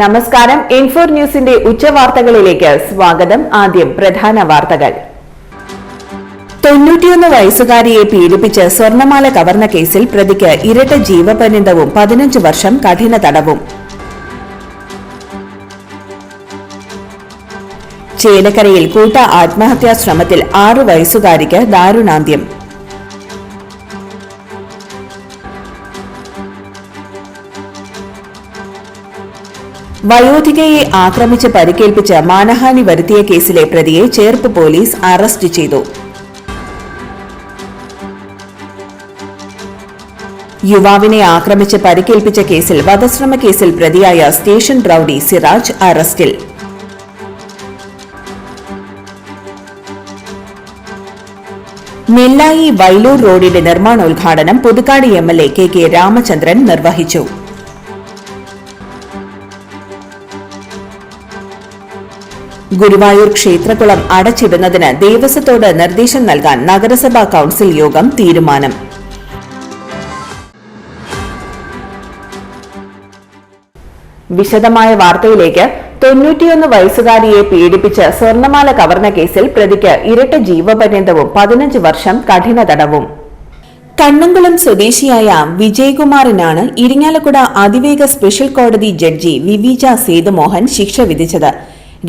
നമസ്കാരം. ഇൻഫോർ ന്യൂസിന്റെ ഉച്ചവാർത്തകളിലേക്ക് സ്വാഗതം. ആദ്യം പ്രധാന വാർത്തകൾ. തൊണ്ണൂറ്റിയൊന്ന് വയസ്സുകാരിയെ പീഡിപ്പിച്ച് സ്വർണമാല കവർന്ന കേസിൽ പ്രതിക്ക് ഇരട്ട ജീവപര്യന്തവും പതിനഞ്ച് വർഷം കഠിന തടവും. ചേലക്കരയിൽ കൂട്ട ആത്മഹത്യാ ശ്രമത്തിൽ ആറു വയസ്സുകാരിക്ക് ദാരുണാന്ത്യം. വയോധികയെ ആക്രമിച്ച് പരിക്കേൽപ്പിച്ച് മാനഹാനി വരുത്തിയ കേസിലെ പ്രതിയെ ചേർപ്പ് പോലീസ് അറസ്റ്റ് ചെയ്തു. യുവാവിനെ ആക്രമിച്ച് പരിക്കേൽപ്പിച്ച കേസിൽ വധശ്രമ കേസിൽ പ്രതിയായ സ്റ്റേഷൻ റൌഡി സിറാജ് അറസ്റ്റിൽ. നെല്ലായി വൈലൂർ റോഡിന്റെ നിർമ്മാണോദ്ഘാടനം Puthukkad M L A K K Ramachandran നിർവഹിച്ചു. ഗുരുവായൂർ ക്ഷേത്രകുളം അടച്ചിടുന്നതിന് ദേവസ്വത്തോട് നിർദ്ദേശം നൽകാൻ നഗരസഭാ കൌൺസിൽ യോഗം തീരുമാനം. വിശദമായ വാർത്തയിലേക്ക് തൊണ്ണൂറ്റിയൊന്ന് വയസ്സുകാരിയെ പീഡിപ്പിച്ച് സ്വർണമാല കവർന്ന കേസിൽ പ്രതിക്ക് ഇരട്ട ജീവപര്യന്തവും പതിനഞ്ച് വർഷം കഠിന തടവും. കണ്ണംകുളം സ്വദേശിയായ വിജയകുമാറിനാണ് ഇരിങ്ങാലക്കുട അതിവേഗ സ്പെഷ്യൽ കോടതി ജഡ്ജി വിവിജ സേതുമോഹൻ ശിക്ഷ വിധിച്ചത്.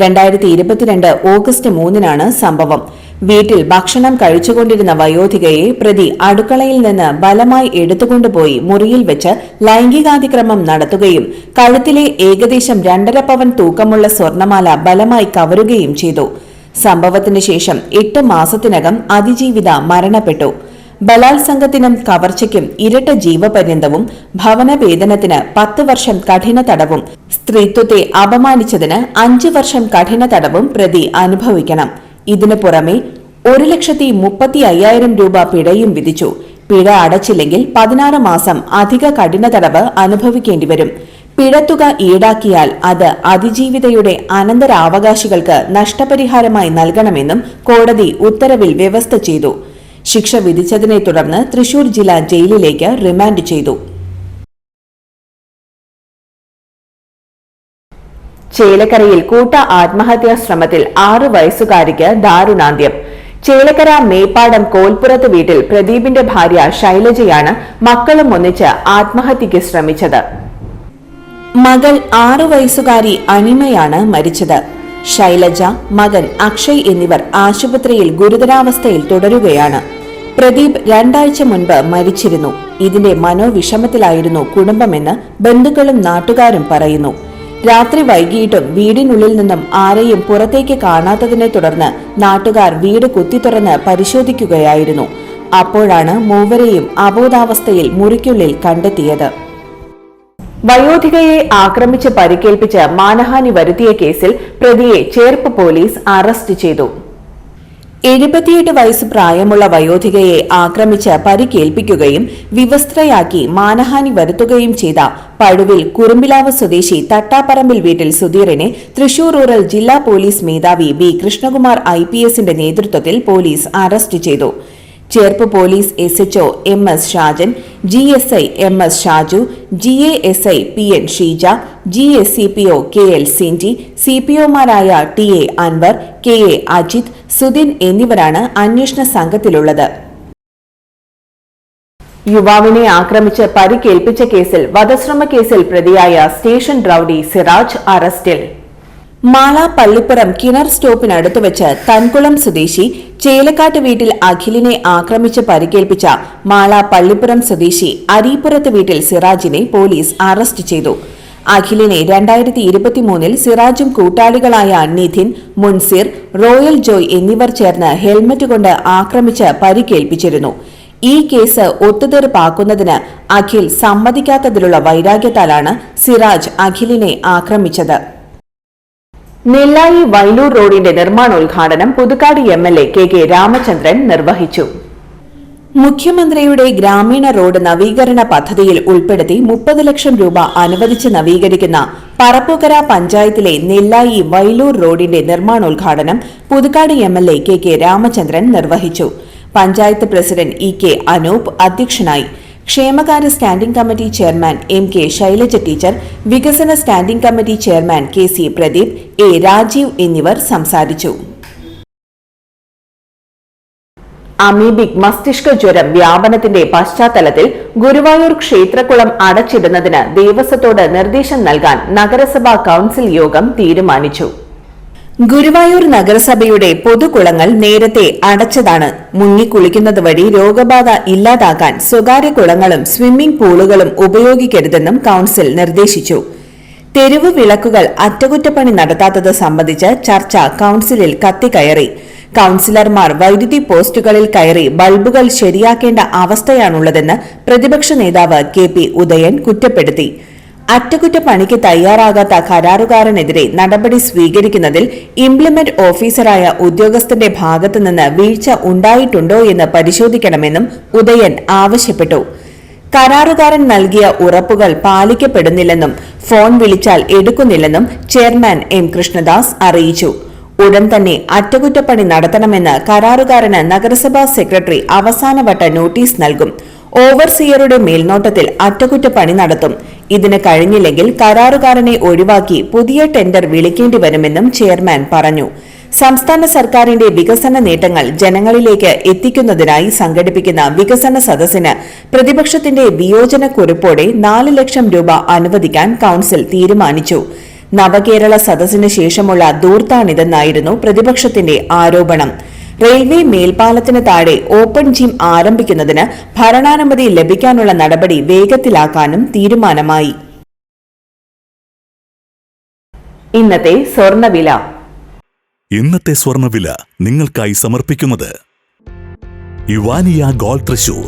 രണ്ടായിരത്തി ഇരുപത്തിരണ്ട് ഓഗസ്റ്റ് മൂന്നിനാണ് സംഭവം. വീട്ടിൽ ഭക്ഷണം കഴിച്ചുകൊണ്ടിരുന്ന വയോധികയെ പ്രതി അടുക്കളയിൽ നിന്ന് ബലമായി എടുത്തുകൊണ്ടുപോയി മുറിയിൽ വെച്ച് ലൈംഗികാതിക്രമം നടത്തുകയും കഴുത്തിലെ ഏകദേശം രണ്ടര പവൻ തൂക്കമുള്ള സ്വർണമാല ബലമായി കവരുകയും ചെയ്തു. സംഭവത്തിന് ശേഷം എട്ട് മാസത്തിനകം അതിജീവിത മരണപ്പെട്ടു. ബലാത്സംഗത്തിനും കവർച്ചയ്ക്കും ഇരട്ട ജീവപര്യന്തവും ഭവനവേതനത്തിന് പത്ത് വർഷം കഠിന തടവും സ്ത്രീത്വത്തെ അപമാനിച്ചതിന് അഞ്ച് വർഷം കഠിന തടവും പ്രതി അനുഭവിക്കണം. ഇതിനു പുറമെ ഒരു ലക്ഷത്തി മുപ്പത്തി അയ്യായിരം രൂപ പിഴയും വിധിച്ചു. പിഴ അടച്ചില്ലെങ്കിൽ പതിനാറ് മാസം അധിക കഠിന തടവ് അനുഭവിക്കേണ്ടി വരും. പിഴത്തുക ഈടാക്കിയാൽ അത് അതിജീവിതയുടെ അനന്തരാവകാശികൾക്ക് നഷ്ടപരിഹാരമായി നൽകണമെന്നും കോടതി ഉത്തരവിൽ വ്യവസ്ഥ ചെയ്തു. ശിക്ഷ വിധിച്ചതിനെ തുടർന്ന് തൃശൂർ ജില്ലാ ജയിലിലേക്ക് റിമാൻഡ് ചെയ്തു. ചേലക്കരയിൽ കൂട്ട ആത്മഹത്യാ ശ്രമത്തിൽ ആറു വയസ്സുകാരിക്ക് ദാരുണാന്ത്യം. ചേലക്കര മേപ്പാടം കോൽപ്പുറത്ത് വീട്ടിൽ പ്രദീപിന്റെ ഭാര്യ ശൈലജയാണ് മക്കളും ഒന്നിച്ച് ആത്മഹത്യയ്ക്ക് ശ്രമിച്ചത്. മകൾ ആറു വയസ്സുകാരി അനിമയാണ് മരിച്ചത്. ശൈലജ മകൻ അക്ഷയ് എന്നിവർ ആശുപത്രിയിൽ ഗുരുതരാവസ്ഥയിൽ തുടരുകയാണ്. പ്രദീപ് രണ്ടാഴ്ച മുൻപ് മരിച്ചിരുന്നു. ഇതിന്റെ മനോവിഷമത്തിലായിരുന്നു കുടുംബമെന്ന് ബന്ധുക്കളും നാട്ടുകാരും പറയുന്നു. രാത്രി വൈകിയിട്ടും വീടിനുള്ളിൽ നിന്നും ആരെയും പുറത്തേക്ക് കാണാത്തതിനെ തുടർന്ന് നാട്ടുകാർ വീട് കുത്തിത്തുറന്ന് പരിശോധിക്കുകയായിരുന്നു. അപ്പോഴാണ് മൂവരെയും അബോധാവസ്ഥയിൽ മുറിക്കുള്ളിൽ കണ്ടെത്തിയത്. വയോധികയെ ആക്രമിച്ച് പരിക്കേൽപ്പിച്ച് മാനഹാനി വരുത്തിയ കേസിൽ പ്രതിയെ ചേർപ്പ് പോലീസ് അറസ്റ്റ് ചെയ്തു. എഴുപത്തിയെട്ട് വയസ്സ് പ്രായമുള്ള വയോധികയെ ആക്രമിച്ച് പരിക്കേൽപ്പിക്കുകയും വിവസ്ത്രയാക്കി മാനഹാനി വരുത്തുകയും ചെയ്ത പഴുവിൽ കുറുമ്പിലാവ് സ്വദേശി തട്ടാപ്പറമ്പിൽ വീട്ടിൽ സുധീറിനെ തൃശൂർ റൂറൽ ജില്ലാ പോലീസ് മേധാവി ബി കൃഷ്ണകുമാർ ഐ നേതൃത്വത്തിൽ പോലീസ് അറസ്റ്റ് ചെയ്തു. Cherpu police S H O M S Shajan G S I M S Shaju G A S I P N Sheeja G S C P O K L Sinji C P ഒമാരായ T A Anwar K A Ajith Sudin എന്നിവരാണ് അന്വേഷണ സംഘത്തിലുള്ളത്. യുവാവിനെ ആക്രമിച്ച് പരിക്കേൽപ്പിച്ച കേസിൽ വധശ്രമ കേസിൽ പ്രതിയായ station rowdy Siraj അറസ്റ്റിൽ. മാള പള്ളിപ്പുറം കിണർ സ്റ്റോപ്പിനടുത്ത് വെച്ച് തൻകുളം സ്വദേശി ചേലക്കാട്ട് വീട്ടിൽ അഖിലിനെ ആക്രമിച്ച് പരിക്കേൽപ്പിച്ച മാള പള്ളിപ്പുറം സ്വദേശി അരീപ്പുറത്ത് വീട്ടിൽ സിറാജിനെ പോലീസ് അറസ്റ്റ് ചെയ്തു. അഖിലിനെ രണ്ടായിരത്തി ഇരുപത്തിമൂന്നിൽ സിറാജും കൂട്ടാളികളായ നിധിൻ മുൻസിർ റോയൽ ജോയ് എന്നിവർ ചേർന്ന് ഹെൽമറ്റ് കൊണ്ട് ആക്രമിച്ച് പരിക്കേൽപ്പിച്ചിരുന്നു. ഈ കേസ് ഒത്തുതീർപ്പാക്കുന്നതിന് അഖിൽ സമ്മതിക്കാത്തതിലുള്ള വൈരാഗ്യത്താലാണ് സിറാജ് അഖിലിനെ ആക്രമിച്ചത്. നെല്ലായി വൈലൂർ റോഡിന്റെ നിർമ്മാണോദ്ഘാടനം Puthukkad M L A K K Ramachandran നിർവഹിച്ചു. മുഖ്യമന്ത്രിയുടെ ഗ്രാമീണ റോഡ് നവീകരണ പദ്ധതിയിൽ ഉൾപ്പെടുത്തി മുപ്പത് ലക്ഷം രൂപ അനുവദിച്ച് നവീകരിക്കുന്ന പറപ്പുകര പഞ്ചായത്തിലെ നെല്ലായി വൈലൂർ റോഡിന്റെ നിർമ്മാണോദ്ഘാടനം Puthukkad M L A K K Ramachandran നിർവഹിച്ചു. Panchayat president E K Anoop അധ്യക്ഷനായി. ക്ഷേമകാര്യ standing committee chairman M K Shailaja teacher വികസന standing committee chairman K C Pradeep A Rajeev എന്നിവർ സംസാരിച്ചു. അമീബിക് മസ്തിഷ്ക ജ്വരം വ്യാപനത്തിന്റെ പശ്ചാത്തലത്തിൽ ഗുരുവായൂർ ക്ഷേത്രക്കുളം അടച്ചിടുന്നതിന് ദേവസ്വത്തോട് നിർദ്ദേശം നൽകാൻ നഗരസഭാ കൌൺസിൽ യോഗം തീരുമാനിച്ചു. ഗുരുവായൂർ നഗരസഭയുടെ പൊതുകുളങ്ങൾ നേരത്തെ അടച്ചതാണ്. മുങ്ങിക്കുളിക്കുന്നത് വഴി രോഗബാധ ഇല്ലാതാക്കാൻ സ്വകാര്യ കുളങ്ങളും സ്വിമ്മിംഗ് പൂളുകളും ഉപയോഗിക്കരുതെന്നും കൌൺസിൽ നിർദ്ദേശിച്ചു. തെരുവ് വിളക്കുകൾ അറ്റകുറ്റപ്പണി നടത്താത്തത് സംബന്ധിച്ച് ചർച്ച കൌൺസിലിൽ കത്തിക്കയറി. കൌൺസിലർമാർ വൈദ്യുതി പോസ്റ്റുകളിൽ കയറി ബൾബുകൾ ശരിയാക്കേണ്ട അവസ്ഥയാണുള്ളതെന്ന് പ്രതിപക്ഷ നേതാവ് കെ പി ഉദയൻ കുറ്റപ്പെടുത്തി. അറ്റകുറ്റപ്പണിക്ക് തയ്യാറാകാത്ത കരാറുകാരനെതിരെ നടപടി സ്വീകരിക്കുന്നതിൽ ഇംപ്ലിമെന്റ് ഓഫീസറായ ഉദ്യോഗസ്ഥന്റെ ഭാഗത്തുനിന്ന് വീഴ്ച ഉണ്ടായിട്ടുണ്ടോ എന്ന് പരിശോധിക്കണമെന്നും ഉദയൻ ആവശ്യപ്പെട്ടു. കരാറുകാരൻ നൽകിയ ഉറപ്പുകൾ പാലിക്കപ്പെടുന്നില്ലെന്നും ഫോൺ വിളിച്ചാൽ എടുക്കുന്നില്ലെന്നും ചെയർമാൻ എം കൃഷ്ണദാസ് അറിയിച്ചു. ഉടൻ തന്നെ അറ്റകുറ്റപ്പണി നടത്തണമെന്ന് കരാറുകാരന് നഗരസഭാ സെക്രട്ടറി അവസാനവട്ട നോട്ടീസ് നൽകും. ഓവർസിയറുടെ മേൽനോട്ടത്തിൽ അറ്റകുറ്റപ്പണി നടത്തും. ഇതിന് കഴിഞ്ഞില്ലെങ്കിൽ കരാറുകാരനെ ഒഴിവാക്കി പുതിയ ടെൻഡർ വിളിക്കേണ്ടി വരുമെന്നും ചെയർമാൻ പറഞ്ഞു. സംസ്ഥാന സർക്കാരിന്റെ വികസന നേട്ടങ്ങൾ ജനങ്ങളിലേക്ക് എത്തിക്കുന്നതിനായി സംഘടിപ്പിക്കുന്ന വികസന സദസ്സിന് പ്രതിപക്ഷത്തിന്റെ വിയോജന കുറിപ്പോടെ നാല് ലക്ഷം രൂപ അനുവദിക്കാൻ കൌൺസിൽ തീരുമാനിച്ചു. നവകേരള സദസ്സിന് ശേഷമുള്ള ദൂർത്താണിതെന്നായിരുന്നു പ്രതിപക്ഷത്തിന്റെ ആരോപണം. റെയിൽവേ മേൽപ്പാലത്തിന് താഴെ ഓപ്പൺ ജിം ആരംഭിക്കുന്നതിന് ഭരണാനുമതി ലഭിക്കാനുള്ള നടപടി വേഗത്തിലാക്കാനും തീരുമാനമായി. ഇന്നത്തെ സ്വർണവില. ഇന്നത്തെ സ്വർണവില നിങ്ങൾക്കായി സമർപ്പിക്കുന്നത് യുവാനിയ ഗോൾഡ് തൃശൂർ.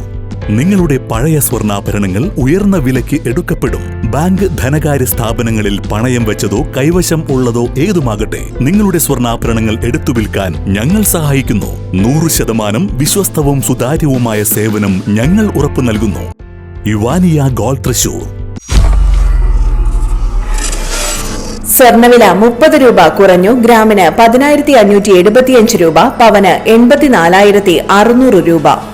നിങ്ങളുടെ പഴയ സ്വർണാഭരണങ്ങൾ ഉയർന്ന വിലയ്ക്ക് എടുക്കപ്പെടും. ബാങ്ക് ധനകാര്യ സ്ഥാപനങ്ങളിൽ പണയം വെച്ചതോ കൈവശം ഉള്ളതോ ഏതുമാകട്ടെ നിങ്ങളുടെ സ്വർണാഭരണങ്ങൾ എടുത്തു വിൽക്കാൻ ഞങ്ങൾ സഹായിക്കുന്നു. നൂറ് ശതമാനം വിശ്വസ്തവും സുതാര്യവുമായ സേവനം ഞങ്ങൾ ഉറപ്പു നൽകുന്നു. യുവാനിയ ഗോൾഡ് തൃശൂർ. സ്വർണവില മുപ്പത് രൂപ കുറഞ്ഞു. ഗ്രാമിന് പതിനായിരത്തി അഞ്ഞൂറ്റി എഴുപത്തിയഞ്ച് രൂപ പവന് എൺപത്തിനാലായിരത്തി അറുന്നൂറ് രൂപ.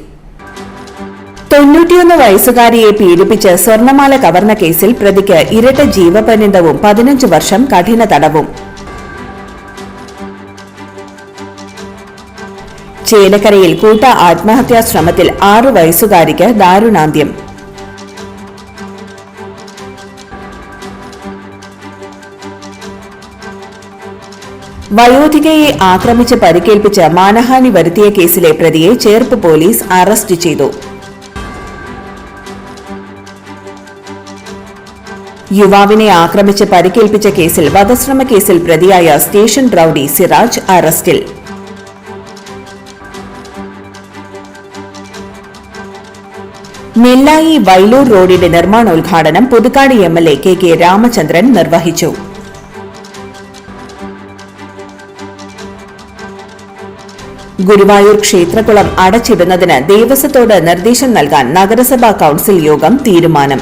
തൊണ്ണൂറ്റിയൊന്ന് വയസ്സുകാരിയെ പീഡിപ്പിച്ച് സ്വർണമാല കവർന്ന കേസിൽ പ്രതിക്ക് ഇരട്ട ജീവപര്യന്തവും പതിനഞ്ച് വർഷം കഠിന തടവും. ചേലക്കരയിൽ കൂട്ട ആത്മഹത്യാ ശ്രമത്തിൽ ആറു വയസ്സുകാരിക്ക് ദാരുണാന്ത്യം. വയോധികയെ ആക്രമിച്ച് പരിക്കേൽപ്പിച്ച് മാനഹാനി വരുത്തിയ കേസിലെ പ്രതിയെ ചേർപ്പ് പോലീസ് അറസ്റ്റ് ചെയ്തു. യുവാവിനെ ആക്രമിച്ച് പരിക്കേൽപ്പിച്ച കേസിൽ വധശ്രമ കേസിൽ പ്രതിയായ സ്റ്റേഷൻ റൌഡി സിറാജ് അറസ്റ്റിൽ. നെല്ലായി വൈലൂർ റോഡിന്റെ നിർമ്മാണോദ്ഘാടനം Puthukkad M L A K K Ramachandran നിർവഹിച്ചു. ഗുരുവായൂർ ക്ഷേത്രകുളം അടച്ചിടുന്നതിന് ദേവസ്വത്തോട് നിർദ്ദേശം നൽകാൻ നഗരസഭാ കൌൺസിൽ യോഗം തീരുമാനം.